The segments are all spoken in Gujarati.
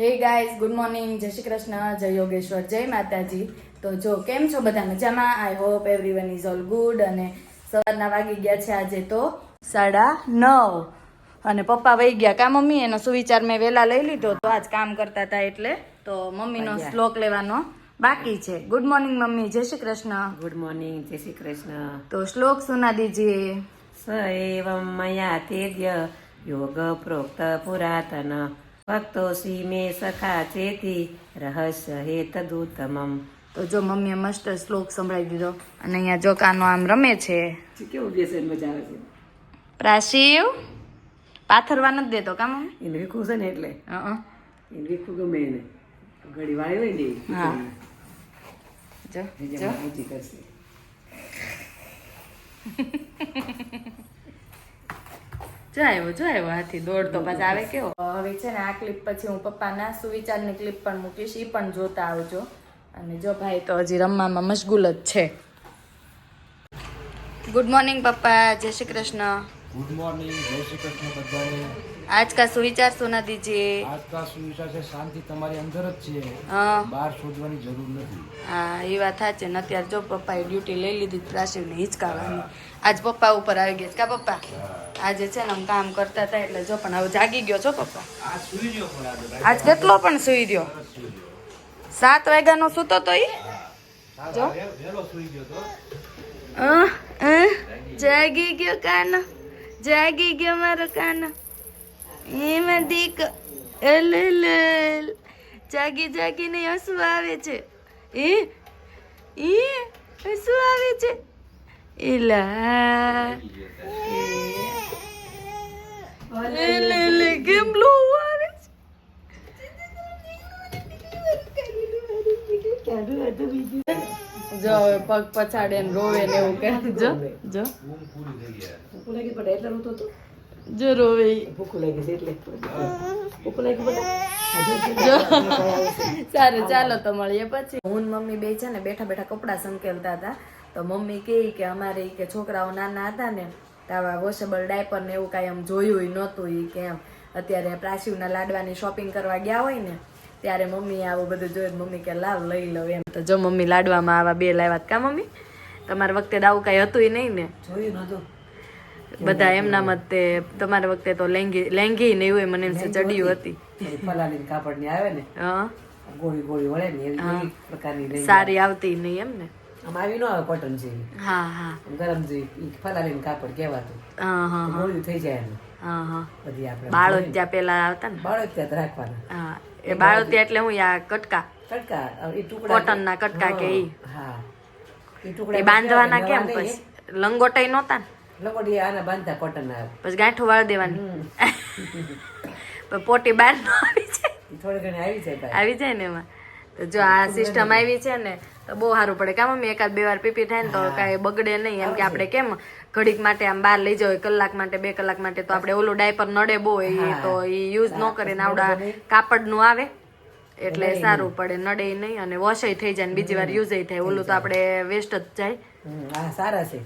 Hey guys good morning. જય શ્રી કૃષ્ણ જય યોગેશ્વર જય માતાજી. તો જો કેમ છો બધા મજામાં? I hope everyone is all good અને સવારના વાગી ગયા છે આજે તો સાડા નવ. અને પપ્પા વહી ગયા કા મમ્મી? એનો સુવિચાર મેં વહેલા લઈ લીધો તો આજ કામ કરતા હતા એટલે તો મમ્મીનો શ્લોક લેવાનો બાકી છે. Good morning mummy. Jai Shri Krishna. Good morning જય શ્રી કૃષ્ણ. તો શ્લોક સુના દીજીએ સ એવમ મયા તેદ્ય યોગ પ્રોક્ત પુરાતન. ભક્તોસી મે સખા ચેતી રહસ્ય હેતદુત્તમમ તો જો મમ્મીએ મસ્ત શ્લોક સંભળાવી દીધો અને અહીંયા જો કાનો આમ રમે છે. કેવું બેસે મજા આવે છે? પ્રાશિવ પાથરવા નથી દેતો કામ એને વીખું છે ને એટલે? હં. એને વીખું ગમે એને. ઘડી વાળી હોય ને હા. જો જો. કરશે. જો આવ્યો જો આવ્યો હાથી. દોડતો પછી આવે કેવો? હવે છે ને આ ક્લિપ પછી હું પપ્પાના સુવિચારની ક્લિપ પણ મૂકીશ એ પણ જોતા આવજો. અને જો ભાઈ તો હજી રમવામાં મશગુલ જ છે. ગુડ મોર્નિંગ પપ્પા. જય શ્રી કૃષ્ણ. ગુડ મોર્નિંગ જય શ્રી કૃષ્ણ બધાને. આજ કા સુવિચાર સુના દીજીએ आज का सुविचार છે શાંતિ તમારી અંદર જ છે હા બહાર શોધવાની જરૂર નથી હા એ વાત સાચી ને અત્યારે જો પપ્પાએ ડ્યુટી લઈ લીધી પ્રાસીવને હિંચકાવાની આજ પપ્પા ઉપર આવી ગયા છે કા પપ્પા આજે છે ને આમ કામ કરતા હતા એટલે જો પણ હવે જાગી ગયો છો પપ્પા આજ કેટલો પણ સુઈ ગયો સાત વાગ્યાનો સૂતો તો ઈ જો અહ, અહ, જાગી ગયો કાનો જાગી ગયો મારો કાનો એમાં દીક એલ એલ એલ. જાગી જાગીને હસવું આવે છે. એ? એ હસવું આવે છે? એલા. કેમ લો આવે છે? જો પગ પછાડે ને રોવે ને એવું કે જો જો. પડે એટલે રોતો હતો જો રોવે ભૂખ લાગી છે એટલે ભૂખ લાગી બધા સારું ચાલો તો મળીએ પછી. હું મમ્મી બે છે ને બેઠા બેઠા કપડા સંકેલતા હતા. તો મમ્મી કહે કે અમારે કે છોકરાઓ નાના હતા ને આવા વોશેબલ ડાયપર ને એવું કાંઈ આમ જોયું નહોતું ઈ કે એમ. અત્યારે પ્રાસીવના લાડવાની શોપિંગ કરવા ગયા હોય ને ત્યારે મમ્મી આવું બધું જોયું મમ્મી કે લાવ લઈ લઉં એમ. તો જો મમ્મી લાડવામાં આવા બે લાવ્યા કા મમ્મી? તમારા વખતે આવું કાંઈ હતું નહીં ને? જોયું નતું. બધા એમના મતે તમારા વખતે તો લેંગી લેંગી ને એવું મને એમ છે હતી. ફલાની કાપડની આવે ને હા. ગોળી ગોળી વળે ને એવી પ્રકારની સારી આવતી નહીં એમ ને? આવી ન આવે કોટન જેવી. હા હા. ગરમ જેવી. ફલાની કાપડ કહેવાતું. હા હા ગોળી થઈ જાય એનું હા હા. બધી આપણે બાળો પેલા આવતા ને? રાખવાના. હા એ બાળો એટલે હું યા કટકા? કટકા એ ટુકડા કોટનના કટકા કે ઈ. હા. એ એ ટુકડા બાંધવાના કેમ? પછી લંગોટાઈ નહોતા ને? લંગોટી આના બાંધતા કોટન ના પછી ગાંઠું વાળ દેવાની. પણ પોટી બહાર ન આવી જાય. થોડી ઘણી આવી જાય આવી જાય ને એમાં. તો જો આ સિસ્ટમ આવી છે ને તો બહુ સારું પડે. કામ અમે એકાદ બે વાર પીપી થાય ને તો કાંઈ બગડે નહીં. એમ કે આપણે કેમ ઘડીક માટે આમ બહાર લઈ જાવ કલાક માટે બે કલાક માટે તો આપણે ઓલું ડાયપર નડે બહુ એ તો એ યુઝ ન કરે ને આવડા કાપડનું આવે એટલે સારું પડે. નડે નહીં અને વોશય થઈ જાય ને બીજી વાર યુઝ થાય ઓલું તો આપણે વેસ્ટ જ જાય. સારા છે.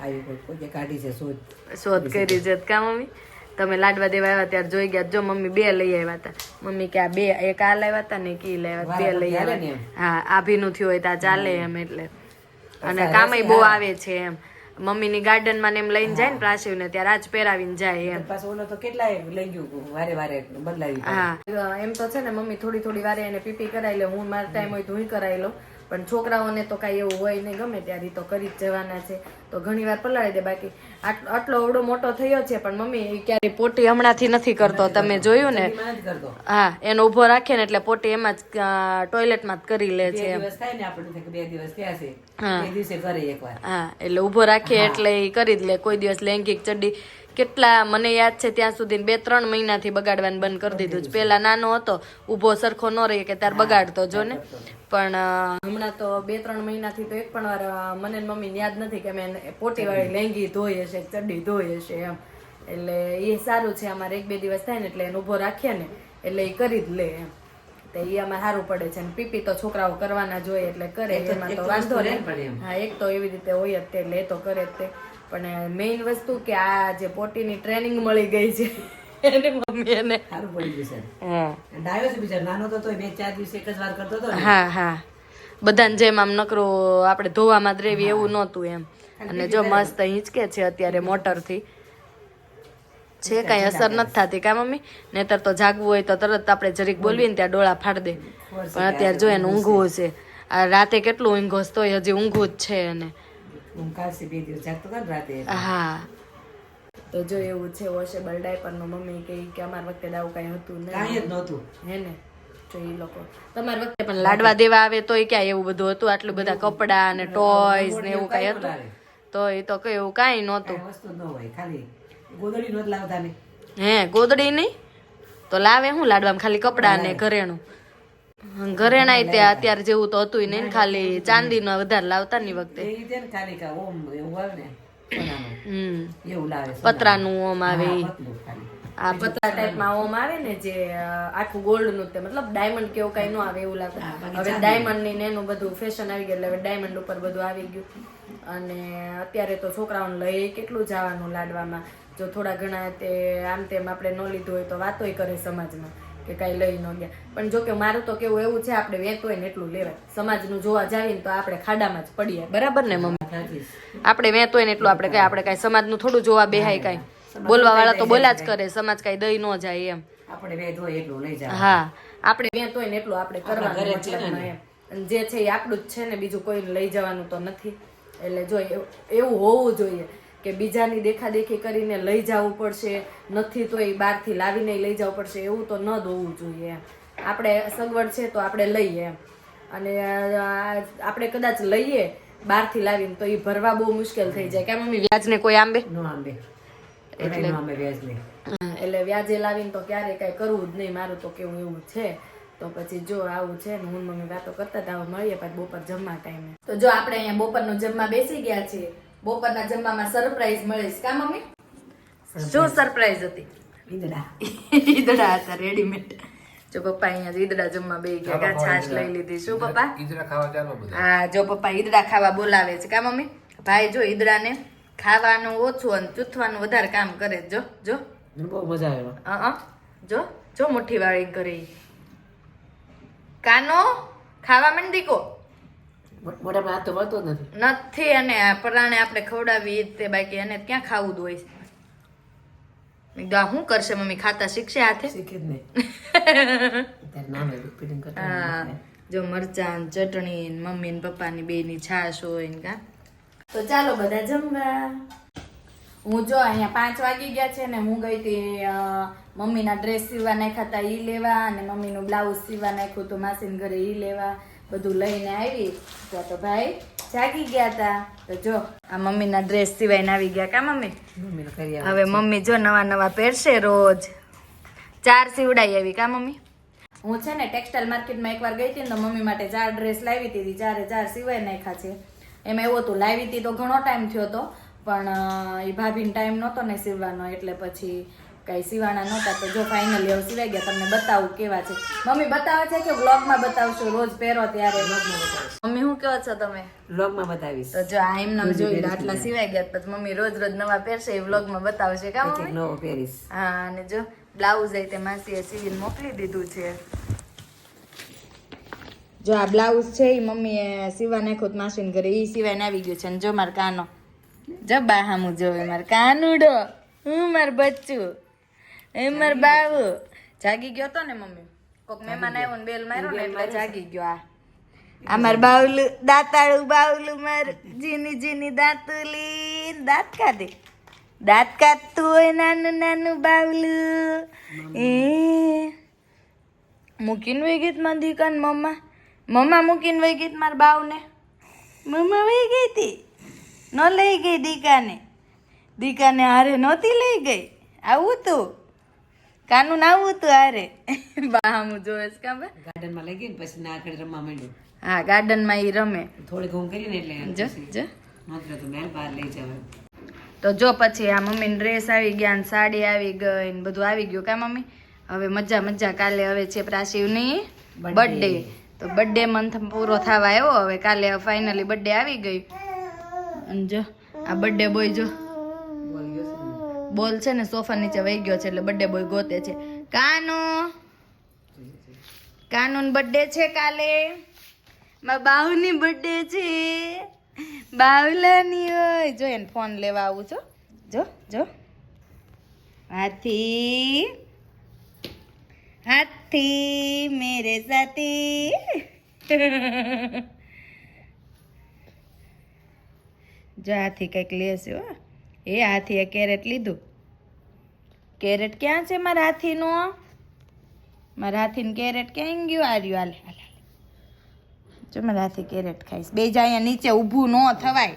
આવી કોઈ કોઈ કાઢી છે શોધ. શોધ કરી છે. કા મમ્મી? તમે લાડવા દેવા આવ્યા ત્યારે જોઈ ગયા. જો મમ્મી બે લઈ આવ્યા હતા. મમ્મી કે આ બે એક આ લાવ્યા હતા ને કી લાવ્યા બે લઈ આવ્યા હા હા આભીનું થયું હોય ત્યાં ચાલે એમ એટલે. અને કામય બહુ આવે છે એમ. મમ્મીની ગાર્ડનમાં ને એમ લઈને જાય ને પ્રાચીવને ત્યારે આજ પહેરાવીને જાય એમ. પાછું ઓલો તો કેટલાય લઈ ગયું વારે વારે બદલાવી હા. એમ તો છે ને મમ્મી થોડી થોડી વારે એને પીપી કરાવી લે હું મારા ટાઈમ હોય તો હું કરાવી લઉં. પણ છોકરાઓને તો કાંઈ એવું હોય નહીં ગમે ત્યારે તો કરી જ જવાના છે. તો ઘણી વાર પલાળી દે બાકી આટલો અવડો મોટો થયો છે પણ મમ્મી ક્યારે પોટી હમણાંથી નથી કરતો તમે જોયું ને? હા એનો ઊભો રાખે ને એટલે પોટી એમાં જ ટોયલેટમાં જ કરી લે છે હા. એટલે ઊભો રાખે એટલે એ કરી જ લે. કોઈ દિવસ લેંગિક ચડ્ડી કેટલા મને યાદ છે ત્યાં સુધી બે ત્રણ મહિનાથી બગાડવાનું બંધ કરી દીધું છે. પેલા નાનો હતો ઊભો સરખો ન રહે કે ત્યારે બગાડતો જો ને. પણ હમણાં તો બે ત્રણ મહિનાથી તો એક પણ વાર મને ને મમ્મીને યાદ નથી કે મેં પોટીવાળી લેંગી ધોઈ હશે ચડ્ડી ધોઈ હશે એમ. એટલે એ સારું છે અમારે એક બે દિવસ થાય ને એટલે એને ઊભો રાખીએ ને એટલે એ કરી જ લે એમ. તો એ અમારે સારું પડે છે. ને પીપી તો છોકરાઓ કરવાના જોઈએ એટલે કરે એમાં તો વાંધો નહીં. હા એક તો એવી રીતે હોય જ તે એટલે એ તો કરે જ તે. પણ મેઇન વસ્તુ કે આ જે પોટીની ટ્રેનિંગ મળી ગઈ છે. એની મમ્મી એને સારું પડી ગયું સર હા. ડાયો છે બિચાર. નાનો તો બે ચાર દિવસ એક જ વાર કરતો હતો હા હા. બધાને જેમ આમ નકરો આપણે ધોવામાં જ રેવી એવું નહોતું એમ. અને જો મસ્ત હિંચકે છે અત્યારે મોટરથી છે કાંઈ અસર નથી થતી કા મમ્મી? નહીતર તો જાગવું હોય તો તરત આપણે જરીક બોલવીએ ને ત્યાં ડોળા ફાડ દે. પણ અત્યારે જો એને ઊંઘવું છે. આ રાતે કેટલું ઊંઘોસ તોય હજી ઊંઘવું જ છે એને. કાલથી બે દિવસ જાગતો હતો ને રાતે હા. તો જો એવું છે વોશેબલ ડાયપરનું મમ્મી કહે કે અમારા વખતે દાવ કઈ હતું કાંઈ જ નહોતું. હે ને? તો એ લોકો તમારા વખતે પણ લાડવા દેવા આવે તોય ક્યાં એવું બધું હતું? આટલું બધા કપડા ને ટોયસ ને એવું કાંઈ હતું? તો એ તો કઈ એવું કાંઈ નહોતું. વસ્તુ ન હોય ખાલી ગોદડી નહોત લાવતા ને. હે ગોદડી નહીં? તો લાવે હું લાડવામાં ખાલી કપડા ને ઘરેણું? ઘરેણાય તે અત્યારે જેવું તો હતું નહીં ખાલી ચાંદી નો વધારે લાવતા ની વખતે. એ રીતે ને ખાલી કા ઓમ આવે ને સોનાનું. હમ. એવું પતરાનું ઓમ આવે. આ પતલા ટાઈપમાં ઓમ આવે ને જે આખું ગોલ્ડનું તે મતલબ ડાયમંડ કેવું કઈ નો આવે એવું લાગે. હવે ડાયમંડની ને એનું બધું ફેશન આવી ગયું એટલે હવે ડાયમંડ ઉપર બધું આવી ગયું. અને અત્યારે તો છોકરાઓને લઈ કેટલું જવાનું લાડવામાં? જો થોડા ઘણા તે આમ તેમ આપણે ન લીધું હોય તો વાતોય કરે સમાજમાં. કે કાંઈ લઈ ન ગયા. પણ જો કે મારું તો કેવું એવું છે આપણે વેત હોય ને એટલું લેવાય. સમાજનું જોવા જાવીએ ને તો આપણે ખાડામાં જ પડીએ. બરાબર ને મમ્મી? આપણે વેત હોય ને એટલું આપણે કઈ આપણે કઈ સમાજનું થોડું જોવા બેહાય કઈ. બોલવા વાળા તો બોલ્યા જ કરે સમાજ કઈ દઈ ન જાય એમ. આપણે વેદ હોય એટલું લઈ જાય. હા આપણે વેત હોય ને એટલું આપણે કરવાનું જ છે મતલબમાં એમ. જે છે એ આપણું જ છે ને બીજું કોઈને લઈ જવાનું તો નથી. એટલે જો એવું હોવું જોઈએ. કે બીજાની દેખાદેખી કરીને લઈ જવું પડશે. નથી તો એ બહારથી લાવીને લઈ જવું પડશે. એવું તો ન દોવું જોઈએ આપણે સગવડ છે તો આપણે લઈએ એમ. અને આપણે કદાચ લઈએ બહારથી લાવીને તો એ ભરવા બહુ મુશ્કેલ થઈ જાય. કેમ મમ્મી વ્યાજને કોઈ આંબે? નો આંબે. એટલે અમે વ્યાજ નહીં. એટલે વ્યાજે લાવીને તો ક્યારે કઈ કરવું જ નહીં. મારું તો કેવું એવું છે. તો પછી જો આવું છે ને હું મમ્મી વાતો કરતા હતા મળીએ પછી બપોર જમવા ટાઈમે. તો જો આપણે અહીંયા બપોરનું જમવા બેસી ગયા છીએ. બપોરના જમવામાં સરપ્રાઈઝ મળીશ કા મમ્મી? શું સરપ્રાઈઝ હતી? ઈદડા. ઈદડા હતા રેડીમેડ જો પપ્પા અહીંયા ઈદડા જમવા બે ગયા કા છાશ લઈ લીધી. શું પપ્પા? ઈદડા ખાવા ચાલો બધા. હા જો પપ્પા ઈદડા ખાવા બોલાવે છે. કા મમ્મી? ભાઈ જો ઈદડાને ખાવાનું ઓછું અને ચૂથવાનું વધારે કામ કરે જો જો. બહુ મજા આવે. હા અ જો જો મુઠ્ઠી વાળી કરે. કાનો? ખાવા માંડી કો? મોઢામાં હાથ તો મળતો નથી. નથી અને પરાણે આપણે ખવડાવી ઈ તે બાકી એને ક્યાં ખાવું જ હોય છે? મેં કીધું આ શું કરશે મમ્મી? ખાતા શીખશે હાથે? શીખે જ નહીં. હા. જો મરચાં ચટણી ને મમ્મી ને પપ્પાની બેની છાશ હોય ને કા. તો ચાલો બધા જમવા. હું જો અહીંયા પાંચ વાગી ગયા છે ને હું ગઈ હતી મમ્મીના ડ્રેસ સીવા નાખ્યા હતા એ લેવા અને મમ્મીનું બ્લાઉઝ સીવા નાખ્યું હતું માસીને ઘરે ઈ લેવા. બધું લઈને આવી. ત્યાં તો ભાઈ જાગી ગયા હતા તો જો આ મમ્મીના ડ્રેસ સિવાયને આવી ગયા કા મમ્મી? હવે મમ્મી જો નવા નવા પહેરશે રોજ. ચાર સીવડાઈ આવી કા મમ્મી? હું છે ને ટેક્સટાઇલ માર્કેટમાં એકવાર ગઈ હતી ને તો મમ્મી માટે ચાર ડ્રેસ લાવી હતી. ચારે ચાર સિવાય નાખ્યા છે. એમાં એવું હતું લાવી હતી તો ઘણો ટાઈમ થયો હતો પણ એ ભાભીને ટાઈમ નહોતો ને સીવવાનો. એટલે પછી કઈ સીવાના નહોતા તો જો ફાઇનલી હવે સિવાય ગયા તમને બતાવું કેવા છે. મમ્મી બતાવે છે કે વ્લોગમાં બતાવશો? રોજ પહેરો ત્યારે. મમ્મી શું કહો છો તમે? વ્લોગમાં બતાવીશ. તો જો આ એમને જોઈ આટલા સિવાય. ગયા પછી મમ્મી રોજ રોજ નવા પહેરશે એ વ્લોગમાં બતાવશે કામ નવો પહેરીશ. હા અને જો બ્લાઉઝ એ તે માસીએ સીવીને મોકલી દીધું છે. જો આ બ્લાઉઝ છે એ મમ્મીએ સીવા નાખ્યું માસીને ઘરે એ સિવાય આવી ગયું છે. અને જો માર કાનો જો બા હામું જોવે માર કાનુડો હું માર બચ્ચું. એ માર બાવું. જાગી ગયો તો ને મમ્મી? કોક મહેમાન આવ્યો ને બેલ માર્યો ને એટલે જાગી ગયો આ. આ માર બાવલું દાંતાળું બાવલું માર. જીની જીની દાંતુલી. દાંત કાઢે. દાંત કાઢતું હોય નાનું નાનું બાવલું. એ. મૂકીને વહી ગીત મારી દીકન મમ્મા. મમ્મા મૂકીને વહી ગીત મારા બાવને. મમ્મા વહી ગઈ હતી ન લઈ ગઈ દીકાને. દીકાને હારે નહોતી લઈ ગઈ. આવું તું. કાનું આવું તું આરે બા હું જોઈશ કા ગાર્ડનમાં લઈ ગઈ ને પછી ના આગળ રમવા માંડ્યું. હા ગાર્ડનમાં ઈ રમે. થોડી ઊંઘ કરીને એટલે જો જો. માત્ર તો મેલ બહાર લઈ જવાય તો જો પછી આ મમ્મી ડ્રેસ આવી ગયા ને સાડી આવી ગઈ ને બધું આવી ગયું કા મમ્મી? હવે મજા મજા. કાલે હવે છે પ્રાશિવની બર્થડે તો બર્થડે મંથ પૂરો થવા આવ્યો. હવે કાલે ફાઇનલી બર્થડે આવી ગઈ. અને જો આ બર્થડે બોય જો. બોલ છે ને સોફા નીચે વહી ગયો છે એટલે બર્થડે બોય ગોતે છે. કાનો? કાનૂન બર્થડે છે કાલે? મારા બાહુની બર્થડે છે. બાવલાની હોય. જો એને ફોન લેવા આવું છો. જો જો. હાથી. હાથી મેરે સાથી. જો હાથી કંઈક લેશે હો. એ હાથીએ કેરેટ લીધું. કેરેટ ક્યાં છે મારા હાથીનો? મારા હાથીને કેરેટ ક્યાં ગયું? આર્યું હાલે હાલે. જો મારા હાથી કેરેટ ખાઈશ. બે જાય અહીંયા નીચે, ઊભું ન થવાય.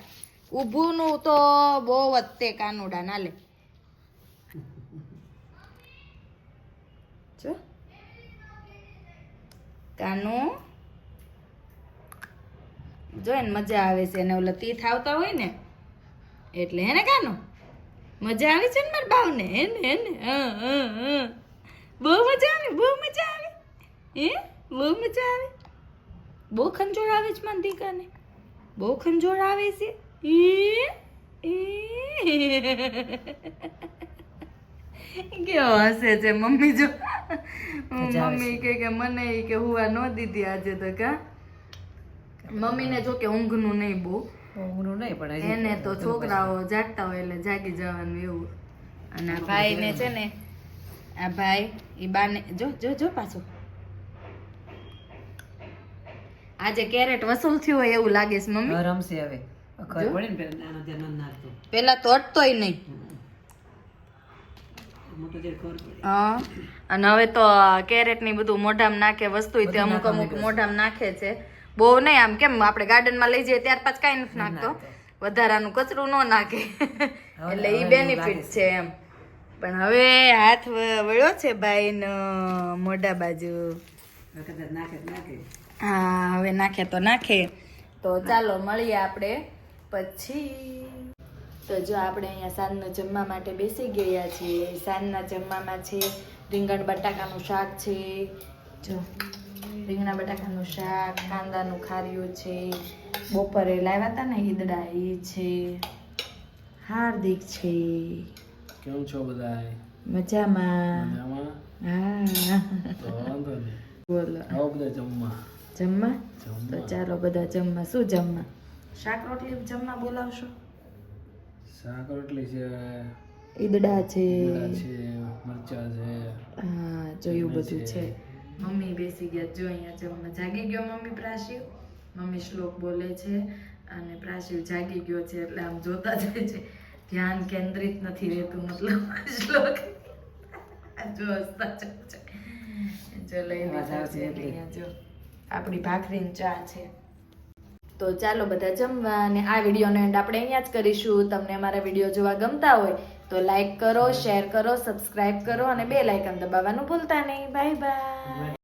ઊભું નું તો બહુ જ તે કાનુડા ના લે જો. કાનુ. જો, એને મજા આવે છે. એને ઓલા તીથ આવતા હોય ને, એટલે હે ને કાનુ? મજા આવે છે ને મારા ભાવને? હે ને હે ને? હા હા હા. બહુ મજા આવે બહુ મજા આવે. હે? બહુ મજા આવે. બહુ ખંજોળ આવે છે મારા દીકાને બહુ ખંજોળ આવે છે. કેવો હશે છે મમ્મી જો. મમ્મી કે કે મને કે કે હુવા ન દીધી આજે તો કા. મમ્મીને જો કે ઊંઘનું નહીં બહુ. ઊંઘનું નહીં પણ એને તો છોકરાઓ જાગતા હોય એટલે જાગી જવાનું એવું. અને આ ભાઈને છે ને આ ભાઈ એ બાને જો જો જો પાછું. આજે કેરેટ વસૂલ થયું હોય એવું લાગે છે મમ્મી. રમશે હવે. ખબર પડે ને પેલા નાનો ધ્યાન ન નાખતો પેલા તો અટતોય નહીં. હા. અને હવે તો કેરેટની બધું મોઢામાં નાખે વસ્તુ અમુક અમુક મોઢામાં નાખે છે. બહુ નહીં આમ કેમ આપણે ગાર્ડનમાં લઈ જઈએ ત્યાર પછી કાંઈ નથી નાખતો. વધારાનું કચરું ન નાખે. એટલે એ બેનિફિટ છે એમ. પણ હવે હાથ વળ્યો છે ભાઈનો મોઢા બાજુ. હા હવે નાખે તો નાખે. તો ચાલો મળીએ આપણે પછી. તો જો આપણે અહીંયા સાંજનું જમવા માટે બેસી ગયા છીએ. સાંજના જમવામાં છે રીંગણ બટાકાનું શાક છે. જો. રીંગણા બટાકાનું શાક કાંદાનું ખાર્યું છે બપોરે લાવ્યા હતા ને ઈદડા એ છે. હાર્દિક છે. કેમ છો બધા મજામાં. હા. બોલો. આવો બધા જમવા. જમવા? તો ચાલો બધા જમવા. શું જમવા? શાક રોટલી જમવા બોલાવશો? શાક રોટલી છે. ઈદડા છે. મરચા છે. હા જોયું બધું છે. મમ્મી બેસી ગયા જો અહીંયા જમવા જાગી ગયો મમ્મી પ્રાશિવ. મમ્મી શ્લોક બોલે છે અને પ્રાશિવ જાગી ગયો છે એટલે આમ જોતા જાય છે. ધ્યાન કેન્દ્રિત નથી રહેતું મતલબ શ્લોક. જો હસતા જ લઈને જો આપણી ભાખરીની ચા છે. તો ચાલો બધા જમવા અને આ વિડીયોનો એન્ડ આપણે અહીંયા જ કરીશું. તમને અમારા વીડિયો જોવા ગમતા હોય તો લાઈક કરો શેર કરો સબસ્ક્રાઈબ કરો અને બે લાઇકન દબાવવાનું ભૂલતા નહીં. Bye bye. Bye.